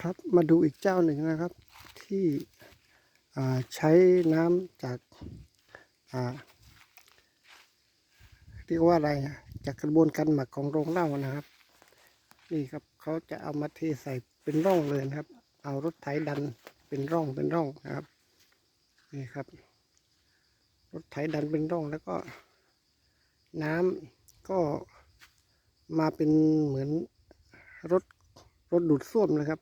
ครับมาดูอีกเจ้าหนึ่งนะครับ ที่ใช้น้ำจากเรียกว่าอะไรอะจากกระบวนการหมักของโรงเหล้านะครับ นี่ครับเขาจะเอามาเทใส่เป็นร่องเลยนะครับ เอารถไถดันเป็นร่องเป็นร่องนะครับนี่ครับ รถไถดันเป็นร่องแล้วก็ น้ำก็มาเป็นเหมือนรถรถดูดซ่วมนะครับ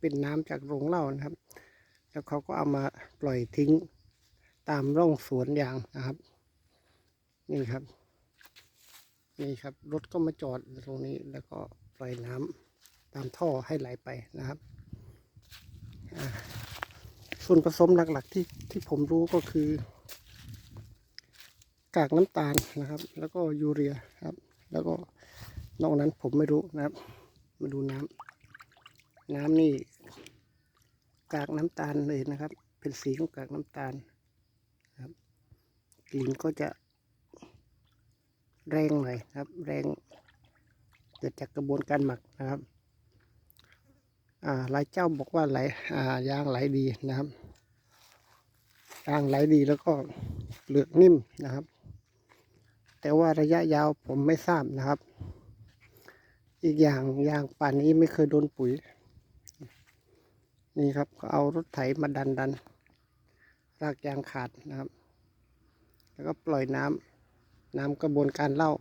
เป็นน้ำจากโรงเหล้านะครับ แล้วเขาก็เอามาปล่อยทิ้งตามร่องสวนยางนะครับ นี่ครับ นี่ครับรถก็มาจอดตรงนี้แล้วก็ปล่อยน้ำตามท่อให้ไหลไปนะครับส่วนผสมหลักๆที่ที่ผมรู้ก็คือกากน้ำตาลนะครับ แล้วก็ยูเรียครับ แล้วก็นอกนั้นผมไม่รู้นะครับ มาดูน้ำ น้ำนี่กากน้ำตาลเลยนะครับ เป็นสีของกากน้ำตาลครับกลิ่นก็จะแรงหน่อยครับ แรงเกิดจากกระบวนการหมักนะครับอ่าหลายเจ้าบอกว่าไหลอ่ายางไหลดีนะครับยางไหลดีแล้วก็เปลือกนิ่มนะครับ แต่ว่าระยะยาวผมไม่ทราบนะครับ อีกอย่างยางป่านนี้ไม่เคยโดนปุ๋ย นี่ครับก็เอารถไถมาดันดันรากยางขาดนะครับ แล้วก็ปล่อยน้ำน้ำกระบวนการเล่า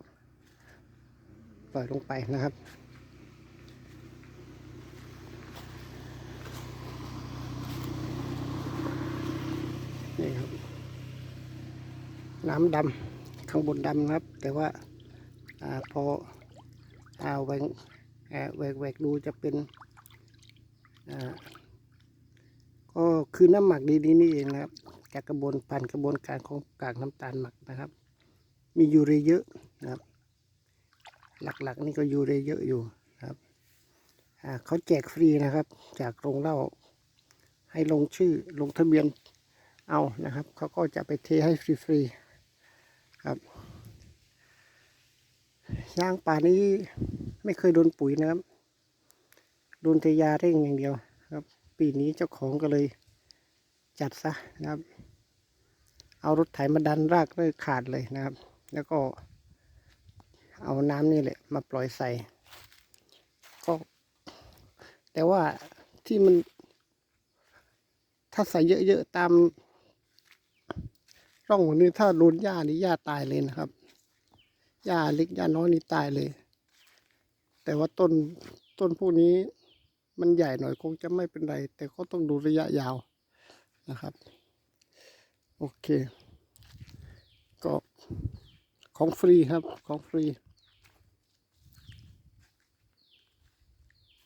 ปล่อยลงไปนะครับนี่ครับ น้ำดำข้างบนดำนะครับ แต่ว่าอาพออาแหวงอ่าแหวกแหวกดูจะเป็นอ่า คือน้ำหมักดีๆนี่เองนะครับ จากกระบวนการกระบวนการของกากน้ำตาลหมักนะครับ มียูเรียเยอะนะครับ หลักๆ นี่ก็ยูเรียเยอะอยู่นะครับเขาแจกฟรีนะครับ จากโรงเหล้าให้ลงชื่อลงทะเบียนเอานะครับ เขาก็จะไปเทให้ฟรีๆครับยางป่านี้ไม่เคยโดนปุ๋ยนะครับ โดนแต่ยาเร่งอย่างเดียวครับ ปีนี้เจ้าของก็เลย จัดซะนะครับ เอารถไถมาดันรากเลยขาดเลยนะครับ แล้วก็ เอาน้ำนี่แหละมาปล่อยใส่ ก็ แต่ว่าที่มัน ถ้าใส่เยอะๆตาม ร่องวันนี้ถ้าโดนหญ้านี่หญ้าตายเลยนะครับหญ้าเล็กหญ้าน้อยนี่ตายเลย แต่ว่าต้นต้นพวกนี้มันใหญ่หน่อยคงจะไม่เป็นไร แต่ก็ต้องดูระยะยาว นะครับ โอเค ก็ของฟรีครับของฟรี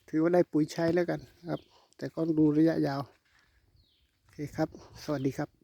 ถือว่าได้ปุ๋ยใช้แล้วกันครับ แต่ก็ดูระยะยาว โอเคครับ สวัสดีครับ